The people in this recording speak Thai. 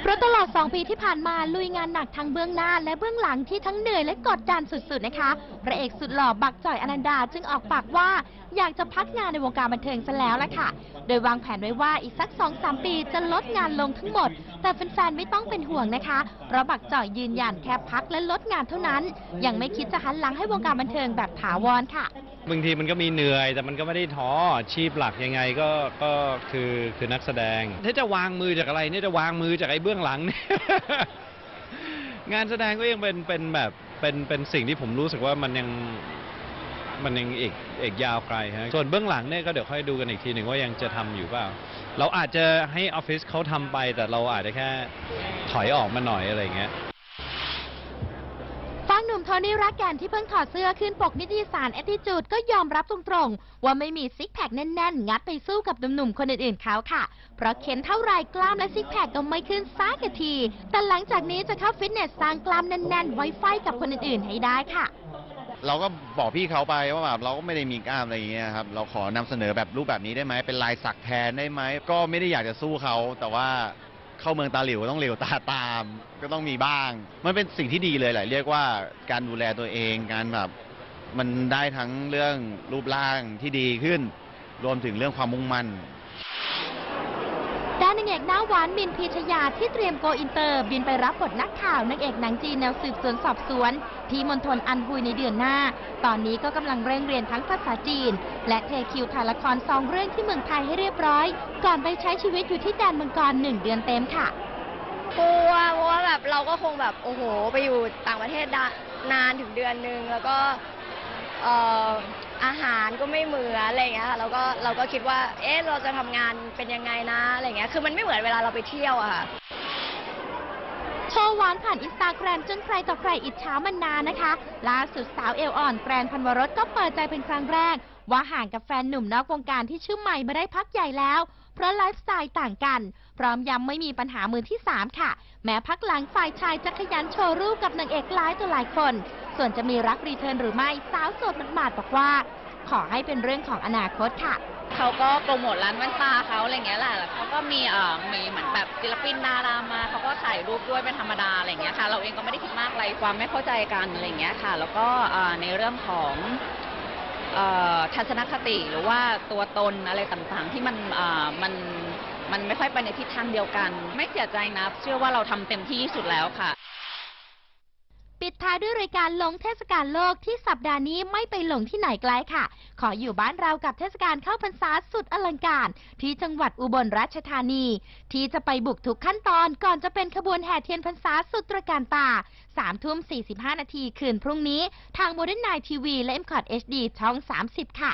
เพราะตลอด 2 ปีที่ผ่านมาลุยงานหนักทั้งเบื้องหน้าและเบื้องหลังที่ทั้งเหนื่อยและกดดันสุดๆนะคะ พระเอกสุดหล่อบักจ่อยอนันดาจึงออกปากว่าอยากจะพักงานในวงการบันเทิงซะแล้วละค่ะ โดยวางแผนไว้ว่าอีกสัก2-3ปีจะลดงานลงทั้งหมด แต่แฟนๆไม่ต้องเป็นห่วงนะคะ เพราะบักจ่อยยืนยันแค่พักและลดงานเท่านั้น ยังไม่คิดจะหันหลังให้วงการบันเทิงแบบถาวรค่ะ บางทีมันก็มีเหนื่อย แต่มันก็ไม่ได้ท้ออาชีพหลักยังไงก็ก็คือคือนักแสดง ถ้าจะวางมือจากอะไรเนี่ยจะวางมือจากไอ้เบื้องหลังเนี่ยงานแสดงก็ยังเป็นเป็นแบบเป็นเป็นสิ่งที่ผมรู้สึกว่ามันยัง มันยังอีกอีกยาวไกลฮะส่วนเบื้องหลังเนี่ยก็เดี๋ยวค่อยดูกันอีกทีหนึ่งว่ายังจะทำอยู่เปล่า เราอาจจะให้ออฟฟิศเขาทำไป แต่เราอาจจะแค่ถอยออกมาหน่อยอะไรเงี้ยฟังหนุ่มโทนี่รักแกนที่เพิ่งถอดเสื้อขึ้นปกนิตยสาร a t t i t u d e ก็ยอมรับตรงๆ ว่าไม่มีซิกแพคแน่นๆ งัดไปสู้กับหนุ่มๆคนอื่นๆเขาค่ะ เพราะเข็นเท่าไรกล้ามและซิกแพคก็ไม่ขึ้นสักที แต่หลังจากนี้จะเข้าฟิตเนสสร้างกล้ามแน่นๆ ไว้ไฟกับคนอื่นๆให้ได้ค่ะ เราก็บอกพี่เขาไปว่าแบบเราก็ไม่ได้มีกล้ามอะไรอย่างเงี้ยครับเราขอนำเสนอแบบรูปแบบนี้ได้ไหมเป็นลายสักแทนได้ไหมก็ไม่ได้อยากจะสู้เขา แต่ว่าเข้าเมืองตาหลิวต้องเหลิวตาตาม ก็ต้องมีบ้าง มันเป็นสิ่งที่ดีเลยแหละเรียกว่าการดูแลตัวเองการแบบมันได้ทั้งเรื่องรูปร่างที่ดีขึ้น รวมถึงเรื่องความมุ่งมั่น ด้านนางเอกหน้าหวานมินพีชยาที่เตรียมโกอินเตอร์ บินไปรับบทนักข่าวนางเอกหนังจีนแนวสืบสวนสอบสวน ที่มณฑลอันฮุยในเดือนหน้า ตอนนี้ก็กำลังเร่งเรียนทั้งภาษาจีน และเทคิวถ่ายละครสองเรื่องที่เมืองไทยให้เรียบร้อย ก่อนไปใช้ชีวิตอยู่ที่แดนมังกรหนึ่งเดือนเต็มค่ะกลัวเพราะว่าแบบเราก็คงแบบโอ้โห ไปอยู่ต่างประเทศนานถึงเดือนนึงแล้วก็เออ อาหารก็ไม่เหมือนอะไรอย่างเงี้ยค่ะแล้วก็เราก็คิดว่า เอ๊ะเราจะทำงานเป็นยังไงนะอะไรอย่างเงี้ยคือมันไม่เหมือนเวลาเราไปเที่ยวอะค่ะ โชว์หวานผ่านอินสตาแกรมจนใครต่อใครอิจฉามันนานนะคะ ล่าสุดสาวเอลอ่อนแกรนพันวรสก็เปิดใจเป็นครั้งแรก ว่าห่างกับแฟนหนุ่มนอกวงการที่ชื่อใหม่มาได้พักใหญ่แล้ว เพราะไลฟ์สไตล์ต่างกัน พร้อมย้ำไม่มีปัญหามือที่ 3 ค่ะ แม้พักหลังฝ่ายชายจะขยันโชว์รูปกับนางเอกหลายต่อหลายคน ส่วนจะมีรักรีเทิร์นหรือไม่สาวโสดหมาดๆบอกว่า ขอให้เป็นเรื่องของอนาคตค่ะ เขาก็โปรโมทร้านแว่นตาเขาอะไรเงี้ยแหละแล้วเขาก็มีเอ่อมีเหมือนแบบศิลปินดารามาเขาก็ถ่ายรูปด้วยเป็นธรรมดาอะไรเงี้ยค่ะ เราเองก็ไม่ได้คิดมากอะไรความไม่เข้าใจกันอะไรเงี้ยค่ะ แล้วก็เอ่อในเรื่องของเอ่อทัศนคติหรือว่าตัวตนอะไรต่างๆ ที่มันเอ่อมันมันไม่ค่อยไปในทิศทางเดียวกัน ไม่เสียใจนะเชื่อว่าเราทำเต็มที่ที่สุดแล้วค่ะ ปิดท้ายด้วยรายการหลงเทศกาลโลกที่สัปดาห์นี้ไม่ไปหลงที่ไหนไกลค่ะ ขออยู่บ้านเรากับเทศกาลเข้าพรรษาสุดอลังการ ที่จังหวัดอุบลราชธานี ที่จะไปบุกทุกขั้นตอนก่อนจะเป็นขบวนแห่เทียนพรรษาสุดตระการตา3ทุ่ม45 นาทีคืนพรุ่งนี้ ทางโมเดิร์นไนทีวีและ m c o t HD ช่อง 30 ค่ะ